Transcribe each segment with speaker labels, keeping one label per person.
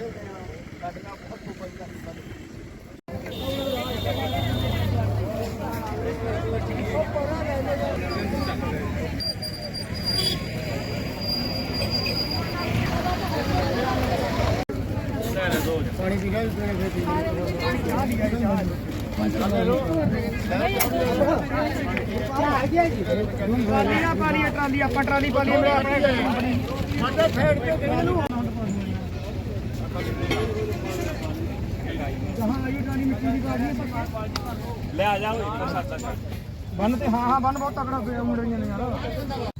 Speaker 1: ਕੱਢਣਾ ਬਹੁਤ ਮੁਸ਼ਕਲ ਦਾ ਹਿੱਸਾ ਪਾਣੀ ਪੀਣਾ ਵੀ ਪੀਣਾ ਫਿਰ ਪੀਣਾ ਚਾਹ ਗਿਆ ਜੀ ਟਰਾਲੀ ਨਾ ਪਾਣੀ ਟਰਾਲੀ ਆਪਾਂ ਟਰਾਲੀ ਪਾ ਲਈ ਆਪਣੇ
Speaker 2: ਸਾਡਾ ਫੇਰ ਤੇ ਲੈ ਆ ਜਾ
Speaker 1: ਬੰਨ ਤੇ ਹਾਂ ਹਾਂ ਬੰਨ ਬਹੁਤ ਤਕੜਾ ਪਿਆ ਮੁੰਡਿਆਂ ਨੇ ਯਾਰ।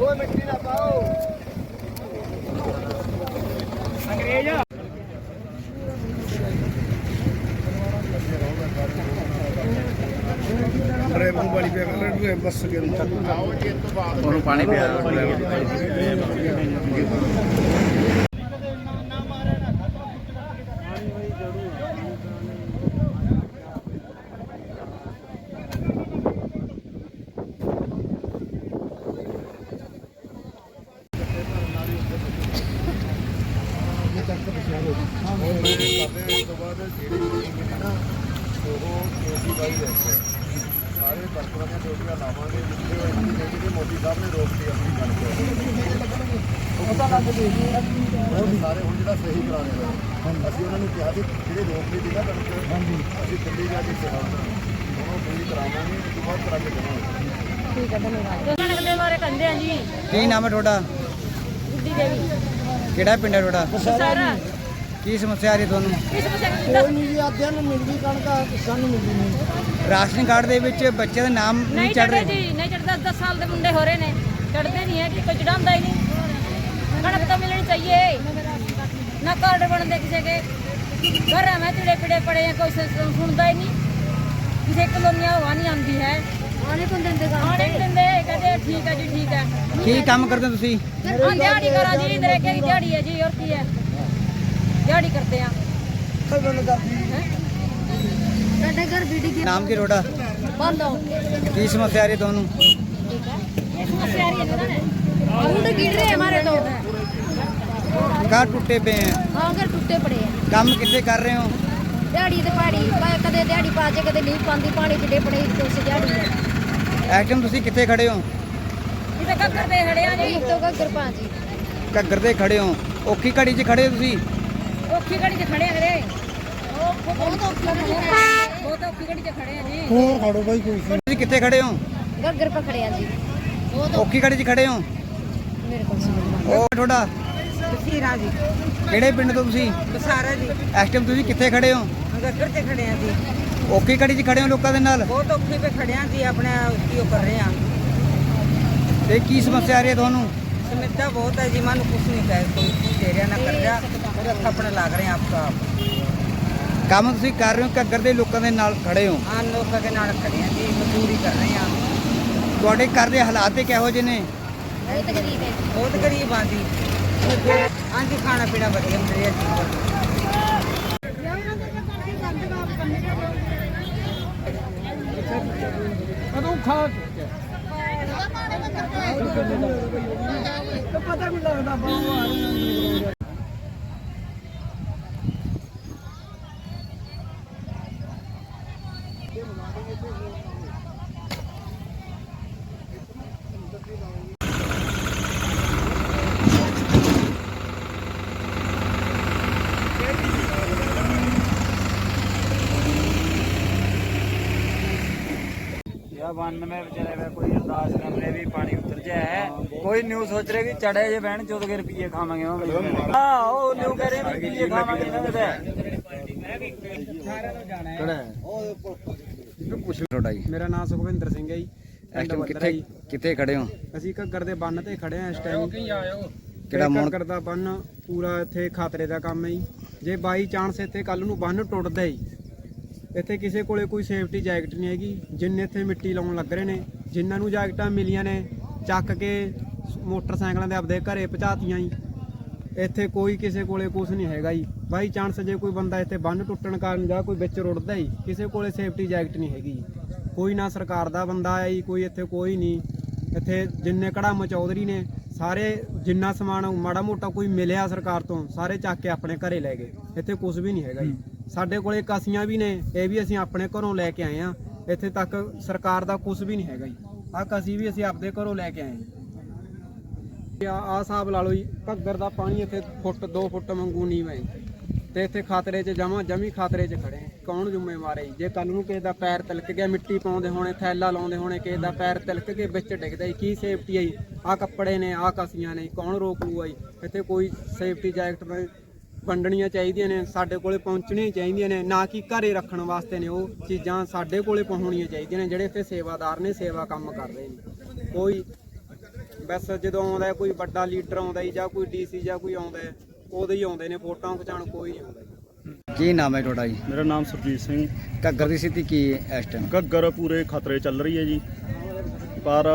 Speaker 1: ਓਏ ਮਿੱਟੀ ਨਾ ਪਾਓ ਅੰਗਰੇਜ਼
Speaker 3: ਡਰਾਈਵਰ ਵਾਲੀ ਪਿਆ ਕਰ ਬੱਸ ਕੇ ਅੰਦਰ
Speaker 2: ਉਹਨੂੰ ਪਾਣੀ ਪਿਆ
Speaker 3: ਕਰਦੇ ਤੋਂ ਬਾਅਦ ਜਿਹੜੀ ਮੀਟਿੰਗ ਹੈ ਨਾ ਉਹ ਏਸੀ ਵਾਈ ਹੈ ਸਾਰੇ ਵਰਕਰਾਂ ਦੀਆਂ ਡਿਊਟੀਆਂ ਲਾਵਾਂਗੇ ਜਿੱਥੇ ਉਹ ਐਸੀ ਨੇ ਕਿ ਮੋਦੀ ਸਾਹਿਬ ਨੇ ਰੋਕਤੀ ਆਪਣੀ ਗੱਲ ਤੋਂ ਪਤਾ ਲੱਗ ਗਈ ਸਾਰੇ ਹੁਣ ਜਿਹੜਾ ਸਹੀ ਕਰਾਣੇ ਦਾ ਅਸੀਂ ਉਹਨਾਂ ਨੂੰ ਕਿਹਾ ਕਿ ਜਿਹੜੇ ਰੋਕ ਨਹੀਂ ਦਿੱਤਾ ਕਣਕ ਅਸੀਂ ਦਿੱਲੀ ਜਾ ਕੇ ਕਿਹਾ ਹੁਣ ਉਹ ਪੂਰੀ ਕਰਾਵਾਂਗੇ ਉਸ ਤੋਂ ਬਾਅਦ ਕਰਾ ਕੇ ਦੇਵਾਂਗੇ
Speaker 4: ਕਣਕ ਦੇ ਬਾਰੇ ਕਹਿੰਦੇ ਆ ਜੀ
Speaker 5: ਕੀ ਨਾਮ ਹੈ ਤੁਹਾਡਾ?
Speaker 4: ਗੁੱਡੀ ਦੇਵੀ।
Speaker 5: ਕਿਹੜਾ ਪਿੰਡ ਹੈ ਤੁਹਾਡਾ?
Speaker 4: ਸਾਰਾ
Speaker 5: ਕੀ ਸਮੱਸਿਆ ਆ ਰਹੀ ਤੁਹਾਨੂੰ?
Speaker 4: ਇਸ ਵਿੱਚ
Speaker 1: ਕੋਈ ਨਹੀਂ ਜੀ ਆਦਿਆਂ ਨੂੰ ਮਿਲ ਗਈ ਕਣਕ ਸਾਨੂੰ ਮਿਲਦੀ ਨਹੀਂ।
Speaker 5: ਰਾਸ਼ਨ ਕਾਰਡ ਦੇ ਵਿੱਚ ਬੱਚੇ ਦਾ ਨਾਮ ਨਹੀਂ
Speaker 4: ਨਹੀਂ
Speaker 5: ਚੜ
Speaker 4: ਚੜਦੇ
Speaker 5: ਰਹੇ
Speaker 4: ਜੀ ਨਹੀਂ ਚੜਦਾ 10 ਸਾਲ ਦੇ ਮੁੰਡੇ ਹੋ ਰਹੇ ਨੇ। ਚੜਦੇ ਨਹੀਂ ਹੈ ਕਿ ਕੋਈ ਚੜਾਉਂਦਾ ਹੀ ਨਹੀਂ। ਕਣਕ ਤਾਂ ਮਿਲਣੀ ਚਾਹੀਏ। ਨਾ ਕਾਰਡ ਬਣਦੇ ਕਿਸੇ ਕੇ ਘਰ ਮੈਂ ਚਿੜੇ ਪਿੜੇ ਪੜੇ ਆ ਕੋਈ ਸੁ- ਸੁਣਦਾ ਹੀ ਨਹੀਂ। ਕਿਸੇ ਕਲੋਨੀਆਂ ਹਵਾ ਨਹੀਂ ਆਉਂਦੀ ਹੈ। ਆਣੇ ਕੋਲ ਦਿੰਦੇ ਆਣੇ ਨੀ ਦਿੰਦੇ ਕਹਿੰਦੇ ਠੀਕ ਹੈ ਜੀ ਠੀਕ ਹੈ।
Speaker 5: ਕੀ ਕੰਮ ਕਰਦੇ ਹੋ ਤੁਸੀਂ
Speaker 4: ਹਾਂ ਦਿਹਾੜੀ ਕਰਾਂ ਜੀ ਨਰੇਗੇ ਦੀ ਦਿਹਾੜੀ ਹੈ ਜੀ ਹੋਰ ਕੀ ਹੈ? ਦਿਹਾੜੀ ਕਰਦੇ ਆ ਸਾਡੇ ਘਰ ਬੀੜੀ
Speaker 5: ਨਾਮ ਕੀ ਤੁਹਾਡਾ
Speaker 4: ਬੰਦ ਹੋ
Speaker 5: ਕੀ ਸਮੱਸਿਆ ਆ ਰਹੀ ਤੁਹਾਨੂੰ
Speaker 4: ये समस्या आ रही है ना हम तो गिर रहे हैं हमारे तो
Speaker 5: ਘਰ ਟੁੱਟੇ ਪਏ ਹੈ
Speaker 4: हाँ घर टूटे पड़े हैं
Speaker 5: ਕੰਮ ਕਿੱਥੇ ਕਰ ਰਹੇ ਹੋ
Speaker 4: ਦਿਹਾੜੀ ਤੇ ਪਾੜੀ ਕਦੇ ਦਿਹਾੜੀ ਪਾ ਜੇ ਕਦੇ ਨਹੀਂ ਪਾਉਂਦੀ ਪਾਣੀ ਚ ਡੇਪੜੇ ਤੇ ਉਸ ਦਿਹਾੜੀ ਹੈ
Speaker 5: ਐਕਟਮ ਤੁਸੀਂ ਕਿੱਥੇ ਖੜੇ ਹੋ
Speaker 4: ਕਿਤੇ ਕੱਕਰ ਦੇ ਖੜੇ ਆ ਜੀ ਤੋਂ ਕੱਕਰ ਪਾ ਜੀ
Speaker 5: ਘੱਗਰ ਤੇ ਖੜੇ ਹੋ ਔਖੀ ਘੜੀ 'ਚ ਖੜੇ ਹੋ ਤੁਸੀਂ
Speaker 4: ਔਖੀ ਘੜੀ ਚ ਖੜੇ ਆ ਵੀਰੇ। ਬਹੁਤ ਔਖੀ ਘੜੀ ਬਹੁਤ ਔਖੀ ਘੜੀ ਚ ਖੜੇ ਆ ਜੀ।
Speaker 1: ਹੋਰ ਖੜੋ ਬਾਈ ਕੋਈ
Speaker 5: ਤੁਸੀਂ ਕਿੱਥੇ ਖੜੇ ਹੋ?
Speaker 4: ਗੱਗਰ ਪਾ ਖੜੇ ਆ ਜੀ।
Speaker 5: ਔਖੀ ਘੜੀ 'ਚ ਖੜੇ ਹੋ?
Speaker 4: ਮੇਰੇ ਕੋਲ ਸੀ
Speaker 5: ਉਹ ਤੁਹਾਡਾ?
Speaker 6: ਬਸੀਰਾ ਜੀ।
Speaker 5: ਕਿਹੜੇ ਪਿੰਡ ਤੋਂ ਤੁਸੀਂ?
Speaker 6: ਬਸਾਰਾ ਜੀ।
Speaker 5: ਇਸ ਟਾਈਮ ਤੁਸੀਂ ਕਿੱਥੇ ਖੜੇ ਹੋ?
Speaker 6: ਗੱਗਰ ਤੇ ਖੜੇ ਆ ਜੀ।
Speaker 5: ਔਖੀ ਘੜੀ 'ਚ ਖੜੇ ਹੋ ਲੋਕਾਂ ਦੇ ਨਾਲ?
Speaker 6: ਬਹੁਤ ਔਖੇ ਪੇ ਖੜੇ ਆ ਜੀ ਆਪਣੇ ਕੀ ਉਹ ਕਰ ਰਹੇ ਆ।
Speaker 5: ਤੇ ਕੀ ਸਮੱਸਿਆ ਆ ਰਹੀ ਹੈ ਤੁਹਾਨੂੰ?
Speaker 6: ਸਮਿੱਤਾ ਬਹੁਤ ਹੈ ਜੀ ਮਨ ਕੁਛ ਨਹੀਂ ਕਹਿ ਕੋਈ ਦੇ ਰਿਹਾ ਨਾ ਕਰ ਹੱਥ ਆਪਣੇ ਲੱਗ ਰਹੇ ਆ ਆਪ ਆਪ।
Speaker 5: ਕੰਮ ਤੁਸੀਂ ਕਰ ਰਹੇ ਹੋ ਘੱਗਰ ਦੇ ਲੋਕਾਂ ਦੇ ਨਾਲ ਖੜੇ ਹੋ?
Speaker 6: ਆਨ ਲੋਕਾਂ ਦੇ ਨਾਲ ਖੜੇ ਆ ਜੀ ਮਜ਼ਦੂਰੀ ਕਰ ਰਹੇ ਆ।
Speaker 5: ਤੁਹਾਡੇ ਘਰ ਦੇ ਹਾਲਾਤ ਤੇ ਕਿਹੋ ਜਿਹੇ ਨੇ?
Speaker 4: ਬਹੁਤ ਗਰੀਬ ਹੈ।
Speaker 6: ਬਹੁਤ ਗਰੀਬ ਆ ਜੀ। ਹਾਂਜੀ ਖਾਣਾ ਪੀਣਾ ਵਧੀਆ ਮਿਲ ਰਿਹਾ ਜੀ।
Speaker 1: ਕਦੋਂ ਖਾ ਚੁੱਕਿਆ ਪਤਾ ਨਹੀਂ ਲੱਗਦਾ ਬਾਹੂ वन में चले हुए कोई अरदास कर रहे भी पानी उतर जाए कोई न्यू सोच रहे कि चढ़े ये बहन चौदह के रुपये खावे हाँ वो न्यू कह रहे रुपये खावे ना ਤੇ
Speaker 5: ਤੁਹਾਡਾ ਜੀ
Speaker 7: ਮੇਰਾ ਨਾਮ ਸੁਖਵਿੰਦਰ ਸਿੰਘ ਹੈ ਜੀ
Speaker 5: ਇਸ
Speaker 7: ਪਿੰਡ
Speaker 5: ਕਿੱਥੇ
Speaker 7: ਜੀ
Speaker 5: ਕਿੱਥੇ ਖੜੇ ਹੋ?
Speaker 7: ਅਸੀਂ ਘੱਗਰ ਦੇ ਬੰਨ ਤੇ ਖੜੇ ਆ ਇਸ ਟਾਈਮ
Speaker 5: ਕਿਹੜਾ ਮੋੜ
Speaker 7: ਘੱਗਰ ਦਾ ਬੰਨ ਪੂਰਾ ਇੱਥੇ ਖਾਤਰੇ ਦਾ ਕੰਮ ਹੈ ਜੀ। ਜੇ ਬਾਈ ਚਾਂਸ ਇੱਥੇ ਕੱਲ ਨੂੰ ਬੰਨ ਟੁੱਟਦਾ ਜੀ ਇੱਥੇ ਕਿਸੇ ਕੋਲੇ ਕੋਈ ਸੇਫਟੀ ਜੈਕਟ ਨਹੀਂ ਹੈਗੀ। ਜਿੰਨੇ ਇੱਥੇ ਮਿੱਟੀ ਲਾਉਣ ਲੱਗ ਰਹੇ ਨੇ ਜਿਨ੍ਹਾਂ ਨੂੰ ਜੈਕਟਾਂ ਮਿਲੀਆਂ ਨੇ ਚੱਕ ਕੇ ਮੋਟਰਸਾਈਕਲਾਂ ਦੇ ਆਪਦੇ ਘਰੇ ਪਹੁੰਚਾਤੀਆਂ ਜੀ। ਇੱਥੇ ਕੋਈ ਕਿਸੇ ਕੋਲੇ ਕੁਝ ਨਹੀਂ ਹੈਗਾ ਜੀ। ਬਾਈ ਚਾਂਸ ਜੇ ਕੋਈ ਬੰਦਾ ਇੱਥੇ ਬੰਨ ਟੁੱਟਣ ਕਾਰਨ ਜਾਂ ਕੋਈ ਵਿੱਚ ਰੁੜਦਾ ਜੀ ਕਿਸੇ ਕੋਲੇ ਸੇਫਟੀ ਜੈਕਟ ਨਹੀਂ ਹੈਗੀ ਜੀ। ਕੋਈ ਨਾ ਸਰਕਾਰ ਦਾ ਬੰਦਾ ਹੈ ਜੀ, ਕੋਈ ਇੱਥੇ ਕੋਈ ਨਹੀਂ। ਇੱਥੇ ਜਿੰਨੇ ਕੜਾਮ ਚੌਧਰੀ ਨੇ, ਸਾਰੇ ਜਿੰਨਾ ਸਮਾਨ ਮਾੜਾ ਮੋਟਾ ਕੋਈ ਮਿਲਿਆ ਸਰਕਾਰ ਤੋਂ, ਸਾਰੇ ਚੱਕ ਕੇ ਆਪਣੇ ਘਰੇ ਲੈ ਗਏ। ਇੱਥੇ ਕੁਝ ਵੀ ਨਹੀਂ ਹੈਗਾ ਜੀ। ਸਾਡੇ ਕੋਲੇ ਕਾਸੀਆਂ ਵੀ ਨੇ, ਇਹ ਵੀ ਅਸੀਂ ਆਪਣੇ ਘਰੋਂ ਲੈ ਕੇ ਆਏ ਆ ਇੱਥੇ ਤੱਕ ਸਰਕਾਰ ਦਾ ਕੁਝ ਵੀ ਨਹੀਂ ਹੈਗਾ ਜੀ। ਆਹ ਕਾਸੀ ਵੀ ਅਸੀਂ ਆਪਦੇ ਘਰੋਂ ਲੈ ਕੇ ਆਏ ਆ ਆ ਹਿਸਾਬ ਲਾ ਲਓ ਜੀ, ਘੱਗਰ ਦਾ ਪਾਣੀ ਇੱਥੇ ਫੁੱਟ 2 ਫੁੱਟ ਵਾਂਗੂ ਨਹੀਂ ਹੈ। ਤੇ ਇੱਥੇ ਖਾਤਰੇ 'ਚ ਜਮਾ ਜਮੀ ਖਾਤਰੇ 'ਚ ਖੜੇ ਕੌਣ ਜ਼ਿੰਮੇਵਾਰ ਹੈ ਜੀ? ਜੇ ਕੱਲ ਨੂੰ ਕਿਸੇ ਦਾ ਪੈਰ ਤਿਲਕ ਗਿਆ, ਮਿੱਟੀ ਪਾਉਂਦੇ ਹੋਣੇ, ਥੈਲਾ ਲਾਉਂਦੇ ਹੋਣੇ, ਕਿਸੇ ਦਾ ਪੈਰ ਤਿਲਕ ਕੇ ਵਿੱਚ ਡਿੱਗਦਾ ਜੀ, ਕੀ ਸੇਫਟੀ ਆਈ ਜੀ? ਆ ਕੱਪੜੇ ਨੇ ਆ ਕਸੀਆਂ ਨੇ, ਕੌਣ ਰੋਕ ਲੂਗਾ ਜੀ? ਇੱਥੇ ਕੋਈ ਸੇਫਟੀ ਜੈਕਟ ਵੰਡਣੀਆਂ ਚਾਹੀਦੀਆਂ ਨੇ, ਸਾਡੇ ਕੋਲੇ ਪਹੁੰਚਣੀਆਂ ਚਾਹੀਦੀਆਂ ਨੇ, ਨਾ ਕਿ ਘਰੇ ਰੱਖਣ ਵਾਸਤੇ ਨੇ, ਉਹ ਚੀਜ਼ਾਂ ਸਾਡੇ ਕੋਲੇ ਪਹੁੰਚਣੀਆਂ ਚਾਹੀਦੀਆਂ ਨੇ, ਜਿਹੜੇ ਇੱਥੇ ਸੇਵਾਦਾਰ ਨੇ, ਸੇਵਾ ਕੰਮ ਕਰ ਰਹੇ ਨੇ। ਕੋਈ ਬਸ ਜਦੋਂ ਆਉਂਦਾ, ਕੋਈ ਵੱਡਾ ਲੀਡਰ ਆਉਂਦਾ ਜੀ, ਜਾਂ ਕੋਈ ਡੀਸੀ ਜਾਂ ਕੋਈ ਆਉਂਦਾ ਉਦੋਂ ਹੀ ਆਉਂਦੇ ਨੇ ਫੋਟੋਆਂ ਖਿਚਾਉਣ ਕੋਈ ਨਹੀਂ ਆਉਂਦਾ ਜੀ।
Speaker 5: ਕੀ ਨਾਮ ਹੈ ਤੁਹਾਡਾ ਜੀ?
Speaker 8: ਮੇਰਾ ਨਾਮ ਸੁਰਜੀਤ ਸਿੰਘ।
Speaker 5: ਘੱਗਰ ਦੀ ਸਥਿਤੀ ਕੀ ਹੈ ਇਸ ਟਾਈਮ
Speaker 8: ਘੱਗਰ ਪੂਰੇ ਖਤਰੇ ਚੱਲ ਰਹੀ ਹੈ ਜੀ ਪਰ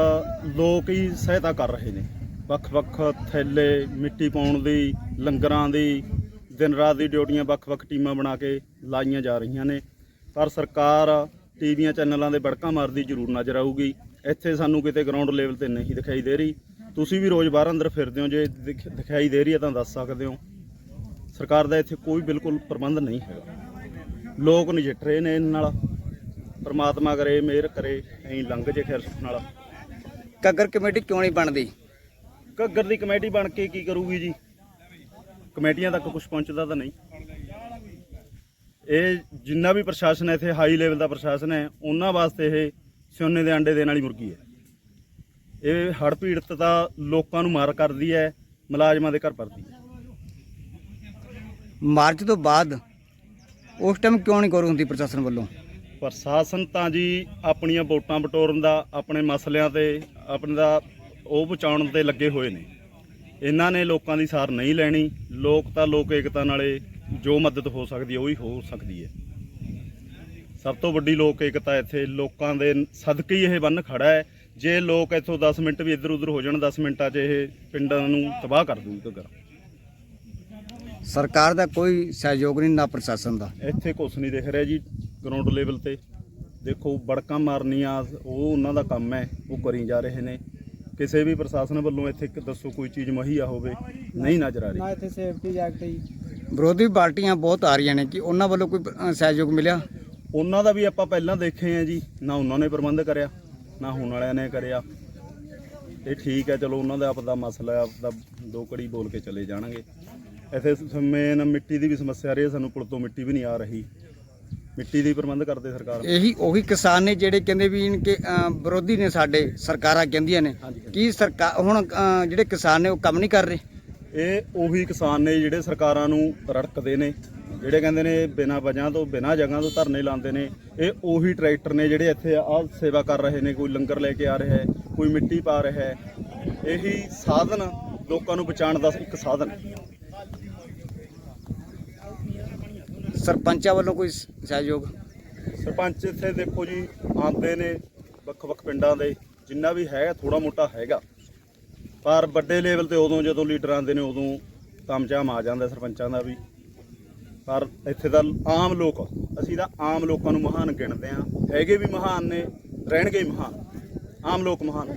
Speaker 8: ਲੋਕ ਹੀ ਸਹਾਇਤਾ ਕਰ ਰਹੇ ਨੇ। ਵੱਖ-ਵੱਖ ਥੈਲੇ ਮਿੱਟੀ ਪਾਉਣ ਦੀ ਲੰਗਰਾਂ ਦੀ ਦਿਨ ਰਾਤ ਦੀ ਡਿਊਟੀਆਂ ਵੱਖ-ਵੱਖ ਟੀਮਾਂ ਬਣਾ ਕੇ ਲਾਈਆਂ ਜਾ ਰਹੀਆਂ ਨੇ। ਪਰ ਸਰਕਾਰ ਟੀਵੀਆਂ ਚੈਨਲਾਂ ਦੇ ਬੜਕਾ ਮਾਰਦੀ ਜ਼ਰੂਰ ਨਜ਼ਰ ਆਊਗੀ। ਇੱਥੇ ਸਾਨੂੰ ਕਿਤੇ ਗਰਾਊਂਡ ਲੈਵਲ ਤੇ ਨਹੀਂ ਦਿਖਾਈ ਦੇ ਰਹੀ। ਤੁਸੀਂ ਵੀ ਰੋਜ਼ ਬਾਹਰ ਅੰਦਰ ਫਿਰਦੇ ਹੋ ਜੇ ਦਿਖ- ਦਿਖਾਈ ਦੇ ਰਹੀ ਹੈ ਤਾਂ ਦੱਸ ਸਕਦੇ ਹੋ। ਸਰਕਾਰ ਦਾ ਇੱਥੇ ਕੋਈ ਬਿਲਕੁਲ ਪ੍ਰਬੰਧ ਨਹੀਂ ਹੈਗਾ। ਲੋਕ ਨਜਿੱਠ ਰਹੇ ਨੇ ਇਹਨਾਂ ਨਾਲ। ਪਰਮਾਤਮਾ ਕਰੇ ਮਿਹਰ ਕਰੇ ਐਂ ਲੰਘ ਜੇ ਖੈਰ ਸੁੱਖ ਨਾਲ।
Speaker 5: ਘੱਗਰ ਕਮੇਟੀ ਕਿਉਂ ਨਹੀਂ ਬਣਦੀ?
Speaker 8: ਘੱਗਰ ਦੀ ਕਮੇਟੀ ਬਣ ਕੇ ਕੀ ਕਰੂਗੀ ਜੀ? ਕਮੇਟੀਆਂ ਤੱਕ ਕੁਝ ਪਹੁੰਚਦਾ ਤਾਂ ਨਹੀਂ। ਇਹ ਜਿੰਨਾ ਵੀ ਪ੍ਰਸ਼ਾਸਨ ਹੈ ਇੱਥੇ ਹਾਈ ਲੈਵਲ ਦਾ ਪ੍ਰਸ਼ਾਸਨ ਹੈ ਉਹਨਾਂ ਵਾਸਤੇ ਇਹ ਸੋਨੇ ਦੇ ਅੰਡੇ ਦੇਣ ਵਾਲੀ ਮੁਰਗੀ ਹੈ। ਇਹ ਹੜ੍ਹ ਪੀੜਤ ਤਾਂ ਲੋਕਾਂ ਨੂੰ ਮਾਰ ਕਰਦੀ ਹੈ ਮੁਲਾਜ਼ਮਾਂ ਦੇ ਘਰ ਪਰਦੀ ਹੈ
Speaker 5: ਮਾਰਚ ਤੋਂ ਬਾਅਦ ਉਸ ਟਾਈਮ ਕਿਉਂ ਨਹੀਂ ਗੌਰ ਹੁੰਦੀ ਪ੍ਰਸ਼ਾਸਨ ਵੱਲੋਂ?
Speaker 8: ਪ੍ਰਸ਼ਾਸਨ ਤਾਂ ਜੀ ਆਪਣੀਆਂ ਵੋਟਾਂ ਬਟੋਰਨ ਦਾ ਆਪਣੇ ਮਸਲਿਆਂ ਤੇ ਆਪਣੇ ਦਾ ਉਹ ਪਹੁੰਚਾਉਣ ਤੇ ਲੱਗੇ ਹੋਏ ਨੇ। ਇਹਨਾਂ ਨੇ ਲੋਕਾਂ ਦੀ ਸਾਰ ਨਹੀਂ ਲੈਣੀ ਲੋਕ ਤਾਂ ਲੋਕ ਏਕਤਾ ਨਾਲੇ ਜੋ ਮਦਦ ਹੋ ਸਕਦੀ ਹੈ ਉਹ ਹੀ ਹੋ ਸਕਦੀ ਹੈ। ਸਭ ਤੋਂ ਵੱਡੀ ਲੋਕ ਏਕਤਾ ਇੱਥੇ ਲੋਕਾਂ ਦੇ ਸਦਕੇ ਹੀ ਇਹ ਬੰਨ ਖੜਾ ਹੈ। ਜੇ ਲੋਕ ਇੱਥੋਂ 10 ਮਿੰਟ ਵੀ ਇੱਧਰ ਉੱਧਰ ਹੋ ਜਾਣ 10 ਮਿੰਟਾਂ 'ਚ ਇਹ ਪਿੰਡਾਂ ਨੂੰ ਤਬਾਹ ਕਰ ਦੂਗੀ ਘੱਗਰ
Speaker 5: ਸਰਕਾਰ ਦਾ ਕੋਈ ਸਹਿਯੋਗ ਨਹੀਂ ਨਾ ਪ੍ਰਸ਼ਾਸਨ ਦਾ।
Speaker 8: ਇੱਥੇ ਕੁਛ ਨਹੀਂ ਦਿਖ ਰਿਹਾ ਜੀ ਗਰਾਊਂਡ ਲੈਵਲ ਤੇ। ਦੇਖੋ ਬੜਕਾਂ ਮਾਰਨੀਆਂ ਉਹ ਉਹਨਾਂ ਦਾ ਕੰਮ ਹੈ ਉਹ ਕਰੀ ਜਾ ਰਹੇ ਨੇ। ਕਿਸੇ ਵੀ ਪ੍ਰਸ਼ਾਸਨ ਵੱਲੋਂ ਇੱਥੇ ਇੱਕ ਦੱਸੋ ਕੋਈ ਚੀਜ਼ ਮੁਹੱਈਆ ਹੋਵੇ ਨਹੀਂ ਨਜ਼ਰ ਆ
Speaker 7: ਨਾ
Speaker 8: ਰਹੀ
Speaker 7: ਇੱਥੇ ਸੇਫਟੀ ਜੈਕਟ ਜੀ
Speaker 5: ਵਿਰੋਧੀ ਪਾਰਟੀਆਂ ਬਹੁਤ ਆ ਰਹੀਆਂ ਨੇ ਕਿ ਉਹਨਾਂ ਵੱਲੋਂ ਕੋਈ ਸਹਿਯੋਗ ਮਿਲਿਆ?
Speaker 8: ਉਹਨਾਂ ਦਾ ਵੀ ਆਪਾਂ ਪਹਿਲਾਂ ਦੇਖੇ ਆ ਜੀ ਨਾ ਉਹਨਾਂ ਨੇ ਪ੍ਰਬੰਧ ਕਰਿਆ। ਨਾ ਹੁਣ ਵਾਲਿਆਂ ਨੇ ਕਰਿਆ। ਇਹ ਠੀਕ ਹੈ ਚਲੋ ਉਹਨਾਂ ਦਾ ਆਪਦਾ ਮਸਲਾ ਹੈ, ਆਪਦਾ ਦੋ ਕੜੀ ਬੋਲ ਕੇ ਚਲੇ ਜਾਣਗੇ। ਇੱਥੇ ਮੇਨ ਮਿੱਟੀ ਦੀ ਵੀ ਸਮੱਸਿਆ ਰਹੀ ਹੈ ਸਾਨੂੰ ਪੁਲ ਤੋਂ ਮਿੱਟੀ ਵੀ ਨਹੀਂ ਆ ਰਹੀ। ਮਿੱਟੀ ਦੀ ਪ੍ਰਬੰਧ ਕਰਦੇ ਸਰਕਾਰ।
Speaker 5: ਇਹੀ ਉਹੀ ਕਿਸਾਨ ਨੇ ਜਿਹੜੇ ਕਹਿੰਦੇ ਵੀ ਇਨਕੇ ਵਿਰੋਧੀ ਨੇ ਸਾਡੇ ਸਰਕਾਰਾਂ ਕਹਿੰਦੀਆਂ ਨੇ। ਕੀ ਸਰਕਾਰ ਹੁਣ ਜਿਹੜੇ ਕਿਸਾਨ ਨੇ ਉਹ ਕੰਮ ਨਹੀਂ ਕਰ ਰਹੇ?
Speaker 8: ਇਹ ਉਹੀ ਕਿਸਾਨ ਨੇ ਜਿਹੜੇ ਸਰਕਾਰਾਂ ਨੂੰ ਰੜਕਦੇ ਨੇ। ਜਿਹੜੇ ਕਹਿੰਦੇ ਨੇ ਬਿਨਾਂ ਵਜ੍ਹਾ ਤੋਂ ਬਿਨਾਂ ਜਗ੍ਹਾ ਤੋਂ ਧਰਨੇ ਲਾਉਂਦੇ ਨੇ ਇਹ ਉਹੀ ਟਰੈਕਟਰ ਨੇ ਜਿਹੜੇ ਇੱਥੇ ਆ ਸੇਵਾ ਕਰ ਰਹੇ ਨੇ ਕੋਈ ਲੰਗਰ ਲੈ ਕੇ ਆ ਰਿਹਾ ਹੈ ਕੋਈ ਮਿੱਟੀ ਪਾ ਰਿਹਾ ਹੈ। ਇਹੀ ਸਾਧਨ ਲੋਕਾਂ ਨੂੰ ਬਚਾਉਣ ਦਾ ਇੱਕ ਸਾਧਨ ਹੈ।
Speaker 5: ਸਰਪੰਚਾਂ ਵੱਲੋਂ ਕੋਈ ਸਹਿਯੋਗ?
Speaker 8: ਸਰਪੰਚ ਇੱਥੇ ਦੇਖੋ ਜੀ ਆਉਂਦੇ ਨੇ ਵੱਖ-ਵੱਖ ਪਿੰਡਾਂ ਦੇ ਜਿੰਨਾ ਵੀ ਹੈ ਥੋੜਾ ਮੋਟਾ ਹੈਗਾ। ਪਰ ਵੱਡੇ ਲੈਵਲ ਤੇ ਉਦੋਂ ਜਦੋਂ ਲੀਡਰ ਆਉਂਦੇ ਨੇ ਉਦੋਂ ਤਮਚਾਮ ਆ ਜਾਂਦਾ ਸਰਪੰਚਾਂ ਦਾ ਵੀ। ਪਰ ਇੱਥੇ ਦਾ ਆਮ ਲੋਕ, ਅਸੀਂ ਤਾਂ ਆਮ ਲੋਕਾਂ ਨੂੰ ਮਹਾਨ ਗਿਣਦੇ ਆ ਹੈਗੇ ਵੀ ਮਹਾਨ ਨੇ, ਰਹਿਣਗੇ ਵੀ ਮਹਾਨ। ਆਮ ਲੋਕ ਮਹਾਨ